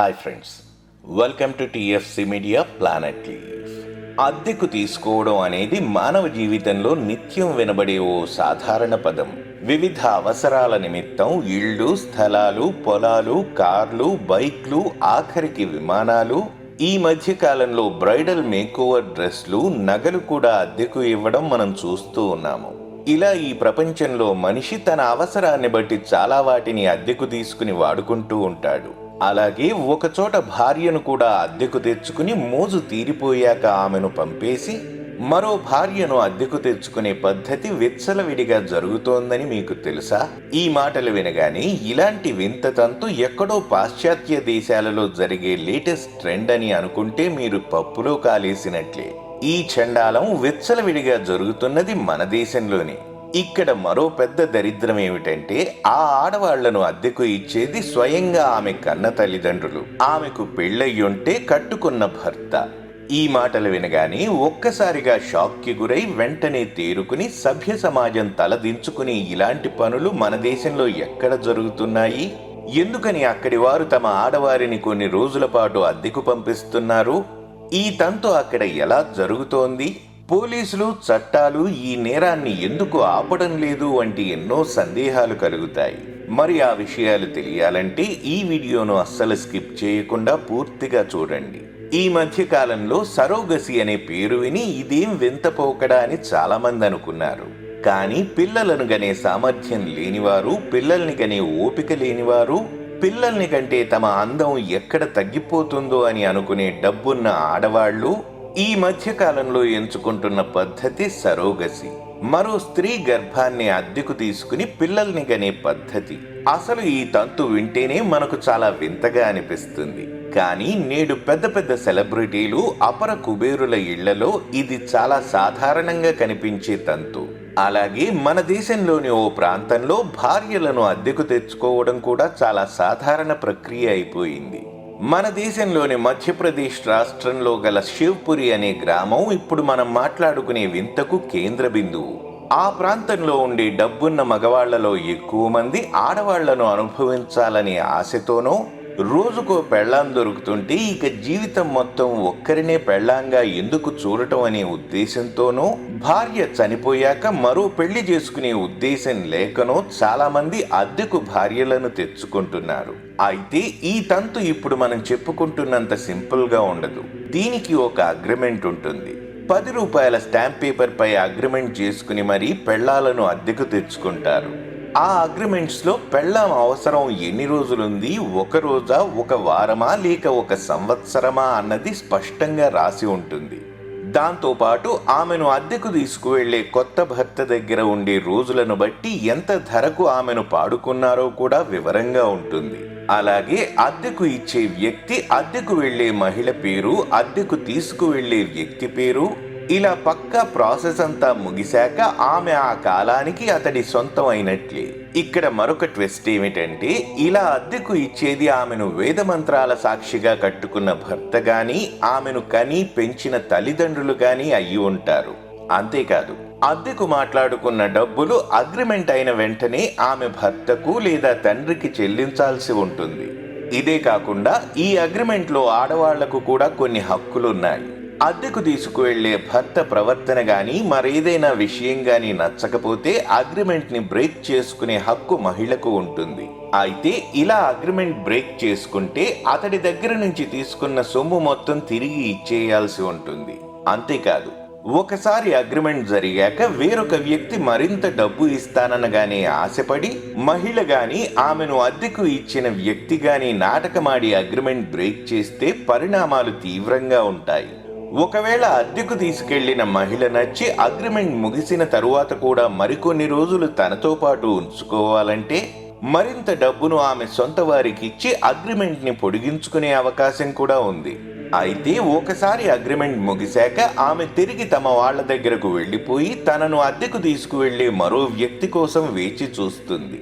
Hi friends welcome to TFC media planet leave అద్దెకు తీసుకోవడం అనేది మానవ జీవితంలో నిత్యం వినబడే ఓ సాధారణ పదం. వివిధ అవసరాల నిమిత్తం ఇళ్ళు స్థలాలు పొలాలు కార్లు బైక్లు ఆఖరికి విమానాలు ఈ మధ్య కాలంలో బ్రైడల్ మేకోవర్ డ్రెస్లు నగలు కూడా అద్దెకు ఇవ్వడం మనం చూస్తూ ఉన్నాము. ఇలా ఈ ప్రపంచంలో మనిషి తన అవసరాన్ని బట్టి చాలా వాటిని అద్దెకు తీసుకుని వాడుకుంటూ ఉంటాడు. అలాగే ఒకచోట భార్యను కూడా అద్దెకు తెచ్చుకుని మోజు తీరిపోయాక ఆమెను పంపేసి మరో భార్యను అద్దెకు తెచ్చుకునే పద్ధతి విచ్చలవిడిగా జరుగుతోందని మీకు తెలుసా? ఈ మాటలు వినగానే ఇలాంటి వింత తంతు ఎక్కడో పాశ్చాత్య దేశాలలో జరిగే లేటెస్ట్ ట్రెండ్ అని అనుకుంటే మీరు పప్పులో కాలేసినట్లే. ఈ చండాలం విచ్చలవిడిగా జరుగుతున్నది మన దేశంలోనే. ఇక్కడ మరో పెద్ద దరిద్రం ఏమిటంటే ఆ ఆడవాళ్ళను అద్దెకు ఇచ్చేది స్వయంగా ఆమె కన్న తల్లిదండ్రులు. ఆమెకు పెళ్ళయ్యుంటే కట్టుకున్న భర్త. ఈ మాటలు వినగానే ఒక్కసారిగా షాక్కి గురై వెంటనే తేరుకుని సభ్య సమాజం తలదించుకుని ఇలాంటి పనులు మన దేశంలో ఎక్కడ జరుగుతున్నాయి? ఎందుకని అక్కడి వారు తమ ఆడవారిని కొన్ని రోజుల పాటు అద్దెకు పంపిస్తున్నారు? ఈ తంతు అక్కడ ఎలా జరుగుతోంది? పోలీసులు చట్టాలు ఈ నేరాన్ని ఎందుకు ఆపడం లేదు వంటి ఎన్నో సందేహాలు కలుగుతాయి. మరి ఆ విషయాలు తెలియాలంటే ఈ వీడియోను అస్సలు స్కిప్ చేయకుండా పూర్తిగా చూడండి. ఈ మధ్య కాలంలో సరోగసి అనే పేరు విని ఇదేం వింత పోకడా అని చాలామంది అనుకున్నారు. కానీ పిల్లలను గనే సామర్థ్యం లేనివారు పిల్లల్ని గనే ఓపిక లేనివారు పిల్లల్ని కంటే తమ అందం ఎక్కడ తగ్గిపోతుందో అని అనుకునే డబ్బున్న ఆడవాళ్ళు ఈ మధ్యకాలంలో ఎంచుకుంటున్న పద్ధతి సరోగసి. మరో స్త్రీ గర్భాన్ని అద్దెకు తీసుకుని పిల్లల్ని గనే పద్ధతి. అసలు ఈ తంతు వింటేనే మనకు చాలా వింతగా అనిపిస్తుంది. కానీ నేడు పెద్ద పెద్ద సెలబ్రిటీలు అపర కుబేరుల ఇళ్ళలో ఇది చాలా సాధారణంగా కనిపించే తంతు. అలాగే మన దేశంలోని ఓ ప్రాంతంలో భార్యలను అద్దెకు తెచ్చుకోవడం కూడా చాలా సాధారణ ప్రక్రియ అయిపోయింది. మన దేశంలోని మధ్యప్రదేశ్ రాష్ట్రంలో గల శివ్పురి అనే గ్రామం ఇప్పుడు మనం మాట్లాడుకునే వింతకు కేంద్ర బిందువు. ఆ ప్రాంతంలో ఉండే డబ్బున్న మగవాళ్ళలో ఎక్కువ మంది ఆడవాళ్ళను అనుభవించాలనే ఆశతోనో రోజుకో పెళ్ళాం దొరుకుతుంటే ఇక జీవితం మొత్తం ఒక్కరినే పెళ్ళాంగా ఎందుకు చూడటం అనే ఉద్దేశంతోనో భార్య చనిపోయాక మరో పెళ్ళి చేసుకునే ఉద్దేశం లేకనో చాలామంది అద్దెకు భార్యలను తెచ్చుకుంటున్నారు. అయితే ఈ తంతు ఇప్పుడు మనం చెప్పుకుంటున్నంత సింపుల్గా ఉండదు. దీనికి ఒక అగ్రిమెంట్ ఉంటుంది. పది రూపాయల స్టాంప్ పేపర్ పై అగ్రిమెంట్ చేసుకుని మరీ పెళ్ళాలను అద్దెకు తెచ్చుకుంటారు. ఆ అగ్రిమెంట్స్లో పెళ్ళం పెళ్ళాం అవసరం ఎన్ని రోజులుంది? ఒక రోజా? ఒక వారమా? లేక ఒక సంవత్సరమా? అన్నది స్పష్టంగా రాసి ఉంటుంది. దాంతోపాటు ఆమెను అద్దెకు తీసుకువెళ్ళే కొత్త భర్త దగ్గర ఉండే రోజులను బట్టి ఎంత ధరకు ఆమెను పాడుకున్నారో కూడా వివరంగా ఉంటుంది. అలాగే అద్దెకు ఇచ్చే వ్యక్తి అద్దెకు వెళ్ళే మహిళ పేరు అద్దెకు తీసుకువెళ్ళే వ్యక్తి పేరు ఇలా పక్కా ప్రాసెస్ అంతా ముగిశాక ఆమె ఆ కాలానికి అతడి సొంతం అయినట్లే ఇక్కడ మరొక ట్విస్ట్ ఏమిటంటే ఇలా అద్దెకు ఇచ్చేది ఆమెను వేదమంత్రాల సాక్షిగా కట్టుకున్న భర్త గాని ఆమెను కని పెంచిన తల్లిదండ్రులు గాని అయ్యి ఉంటారు. అంతేకాదు అద్దెకు మాట్లాడుకున్న డబ్బులు అగ్రిమెంట్ అయిన వెంటనే ఆమె భర్తకు లేదా తండ్రికి చెల్లించాల్సి ఉంటుంది. ఇదే కాకుండా ఈ అగ్రిమెంట్లో ఆడవాళ్ళకు కూడా కొన్ని హక్కులున్నాయి. అద్దెకు తీసుకువెళ్ళే భర్త ప్రవర్తన కానీ మరేదైనా విషయం కానీ నచ్చకపోతే అగ్రిమెంట్ని బ్రేక్ చేసుకునే హక్కు మహిళకు ఉంటుంది. అయితే ఇలా అగ్రిమెంట్ బ్రేక్ చేసుకుంటే అతడి దగ్గర నుంచి తీసుకున్న సొమ్ము మొత్తం తిరిగి ఇచ్చేయాల్సి ఉంటుంది. అంతేకాదు ఒకసారి అగ్రిమెంట్ జరిగాక వేరొక వ్యక్తి మరింత డబ్బు ఇస్తాననగానే ఆశపడి మహిళ గాని ఆమెను అద్దెకు ఇచ్చిన వ్యక్తి గాని నాటకమాడి అగ్రిమెంట్ బ్రేక్ చేస్తే పరిణామాలు తీవ్రంగా ఉంటాయి. ఒకవేళ అద్దెకు తీసుకెళ్ళిన మహిళ నచ్చి అగ్రిమెంట్ ముగిసిన తరువాత కూడా మరికొన్ని రోజులు తనతో పాటు ఉంచుకోవాలంటే మరింత డబ్బును ఆమె సొంత వారికి ఇచ్చి అగ్రిమెంట్ని పొడిగించుకునే అవకాశం కూడా ఉంది. అయితే ఒకసారి అగ్రిమెంట్ ముగిశాక ఆమె తిరిగి తమ వాళ్ళ దగ్గరకు వెళ్ళిపోయి తనను అద్దెకు తీసుకువెళ్ళే మరో వ్యక్తి కోసం వేచి చూస్తుంది.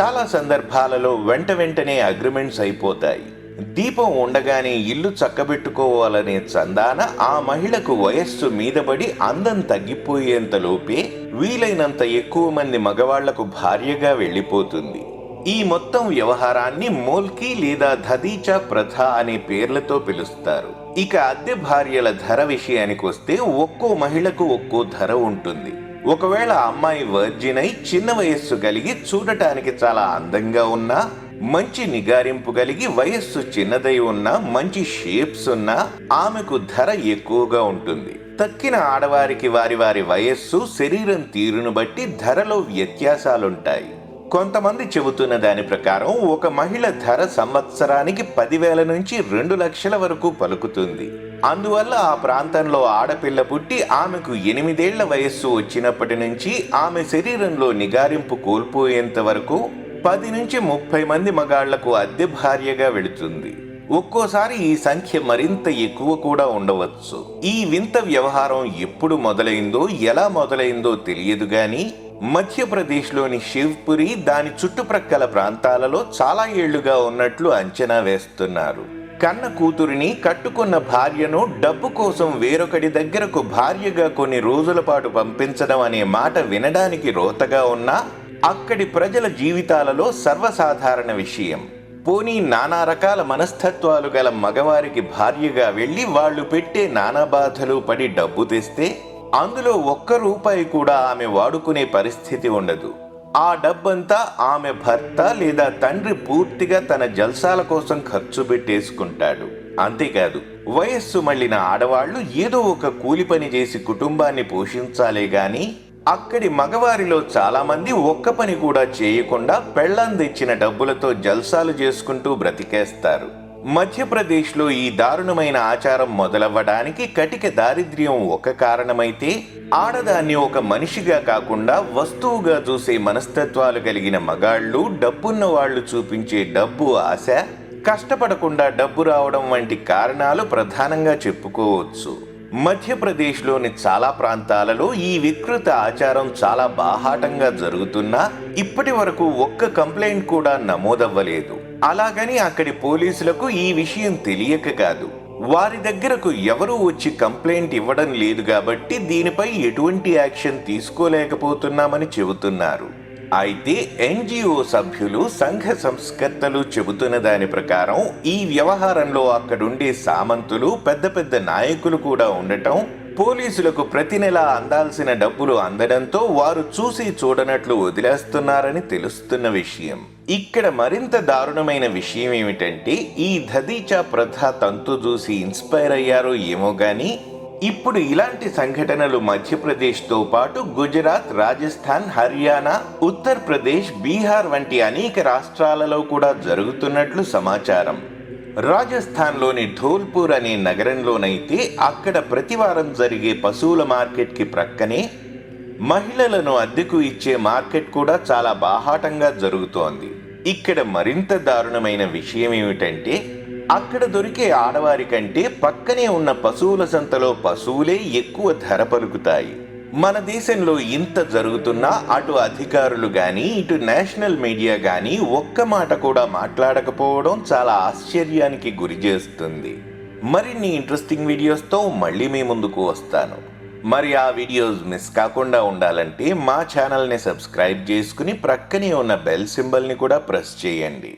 చాలా సందర్భాలలో వెంట వెంటనే అగ్రిమెంట్స్ అయిపోతాయి. దీపం ఉండగానే ఇల్లు చక్కబెట్టుకోవాలనే చందాన ఆ మహిళకు వయస్సు మీదబడి అందం తగ్గిపోయేంతలోపే వీలైనంత ఎక్కువ మంది మగవాళ్ళకు భార్యగా వెళ్ళిపోతుంది. ఈ మొత్తం వ్యవహారాన్ని మోల్కి లేదా ధదీచా ప్రథ అనే పేర్లతో పిలుస్తారు. ఇక అద్దె భార్యల ధర విషయానికి వస్తే ఒక్కో మహిళకు ఒక్కో ధర ఉంటుంది. ఒకవేళ అమ్మాయి వర్జిన్ అయి చిన్న వయస్సు కలిగి చూడటానికి చాలా అందంగా ఉన్నా మంచి నిగారింపు కలిగి వయస్సు చిన్నదై ఉన్నా మంచి షేప్స్ ఉన్నా ఆమెకు ధర ఎక్కువగా ఉంటుంది. తక్కిన ఆడవారికి వారి వారి వయస్సు శరీరం తీరును బట్టి ధరలో వ్యత్యాసాలుంటాయి. కొంతమంది చెబుతున్న దాని ప్రకారం ఒక మహిళ ధర సంవత్సరానికి పదివేల నుంచి రెండు లక్షల వరకు పలుకుతుంది. అందువల్ల ఆ ప్రాంతంలో ఆడపిల్ల పుట్టి ఆమెకు ఎనిమిదేళ్ళ వయస్సు వచ్చినప్పటి నుంచి ఆమె శరీరంలో నిగారింపు కోల్పోయేంత వరకు పది నుంచి ముప్పై మంది మగాళ్ళకు అద్దె భార్యగా వెళుతుంది. ఒక్కోసారి ఈ సంఖ్య మరింత ఎక్కువ కూడా ఉండవచ్చు. ఈ వింత వ్యవహారం ఎప్పుడు మొదలైందో ఎలా మొదలైందో తెలియదు గాని మధ్యప్రదేశ్లోని శివ్పురి దాని చుట్టుప్రక్కల ప్రాంతాలలో చాలా ఏళ్ళుగా ఉన్నట్లు అంచనా వేస్తున్నారు. కన్న కూతురిని కట్టుకున్న భార్యను డబ్బు కోసం వేరొకటి దగ్గరకు భార్యగా కొన్ని రోజుల పాటు పంపించడం అనే మాట వినడానికి రోతగా ఉన్నా అక్కడి ప్రజల జీవితాలలో సర్వసాధారణ విషయం. పోనీ నానా రకాల మనస్తత్వాలు గల మగవారికి భార్యగా వెళ్ళి వాళ్ళు పెట్టే నానా బాధలు పడి డబ్బు తెస్తే అందులో ఒక్క రూపాయి కూడా ఆమె వాడుకునే పరిస్థితి ఉండదు. ఆ డబ్బంతా ఆమె భర్త లేదా తండ్రి పూర్తిగా తన జల్సాల కోసం ఖర్చు పెట్టేసుకుంటాడు. అంతేకాదు వయస్సు మళ్ళిన ఆడవాళ్ళు ఏదో ఒక కూలి పని చేసి కుటుంబాన్ని పోషించాలే గాని అక్కడి మగవారిలో చాలామంది ఒక్క పని కూడా చేయకుండా పెళ్ళాం తెచ్చిన డబ్బులతో జల్సాలు చేసుకుంటూ బ్రతికేస్తారు. మధ్యప్రదేశ్లో ఈ దారుణమైన ఆచారం మొదలవ్వడానికి కటిక దారిద్ర్యం ఒక కారణమైతే ఆడదాన్ని ఒక మనిషిగా కాకుండా వస్తువుగా చూసే మనస్తత్వాలు కలిగిన మగాళ్ళు డబ్బున్న వాళ్ళు చూపించే డబ్బు ఆశ కష్టపడకుండా డబ్బు రావడం వంటి కారణాలు ప్రధానంగా చెప్పుకోవచ్చు. మధ్యప్రదేశ్లోని చాలా ప్రాంతాలలో ఈ వికృత ఆచారం చాలా బాహాటంగా జరుగుతున్నా ఇప్పటి వరకు ఒక్క కంప్లైంట్ కూడా నమోదవ్వలేదు. అలాగని అక్కడి పోలీసులకు ఈ విషయం తెలియక కాదు. వారి దగ్గరకు ఎవరూ వచ్చి కంప్లైంట్ ఇవ్వడం లేదు కాబట్టి దీనిపై ఎటువంటి యాక్షన్ తీసుకోలేకపోతున్నామని చెబుతున్నారు. అయితే ఎన్జిఓ సభ్యులు సంఘ సంస్కర్తలు చెబుతున్న దాని ప్రకారం ఈ వ్యవహారంలో అక్కడుండే సామంతులు పెద్ద పెద్ద నాయకులు కూడా ఉండటం పోలీసులకు ప్రతి నెల అందాల్సిన డబ్బులు అందడంతో వారు చూసి చూడనట్లు వదిలేస్తున్నారని తెలుస్తున్న విషయం. ఇక్కడ మరింత దారుణమైన విషయం ఏమిటంటే ఈ ధదీచా ప్రథ తంతు చూసి ఇన్స్పైర్ అయ్యారో ఏమో కానీ ఇప్పుడు ఇలాంటి సంఘటనలు మధ్యప్రదేశ్తో పాటు గుజరాత్ రాజస్థాన్ హర్యానా ఉత్తరప్రదేశ్ బీహార్ వంటి అనేక రాష్ట్రాలలో కూడా జరుగుతున్నట్లు సమాచారం. రాజస్థాన్లోని ధోల్పూర్ అనే నగరంలోనైతే అక్కడ ప్రతివారం జరిగే పశువుల మార్కెట్కి ప్రక్కనే మహిళలను అద్దెకు ఇచ్చే మార్కెట్ కూడా చాలా బాహాటంగా జరుగుతోంది. ఇక్కడ మరింత దారుణమైన విషయం ఏమిటంటే అక్కడ దొరికే ఆడవారి కంటే పక్కనే ఉన్న పశువుల సంతలో పశువులే ఎక్కువ ధర పలుకుతాయి. మన దేశంలో ఇంత జరుగుతున్నా అటు అధికారులు గాని ఇటు నేషనల్ మీడియా గాని ఒక్క మాట కూడా మాట్లాడకపోవడం చాలా ఆశ్చర్యానికి గురి చేస్తుంది. మరిన్ని ఇంట్రెస్టింగ్ వీడియోస్తో మళ్ళీ మీ ముందుకు వస్తాను. మరి ఆ వీడియోస్ మిస్ కాకుండా ఉండాలంటే మా ఛానల్ని సబ్స్క్రైబ్ చేసుకుని ప్రక్కనే ఉన్న బెల్ సింబల్ని కూడా ప్రెస్ చేయండి.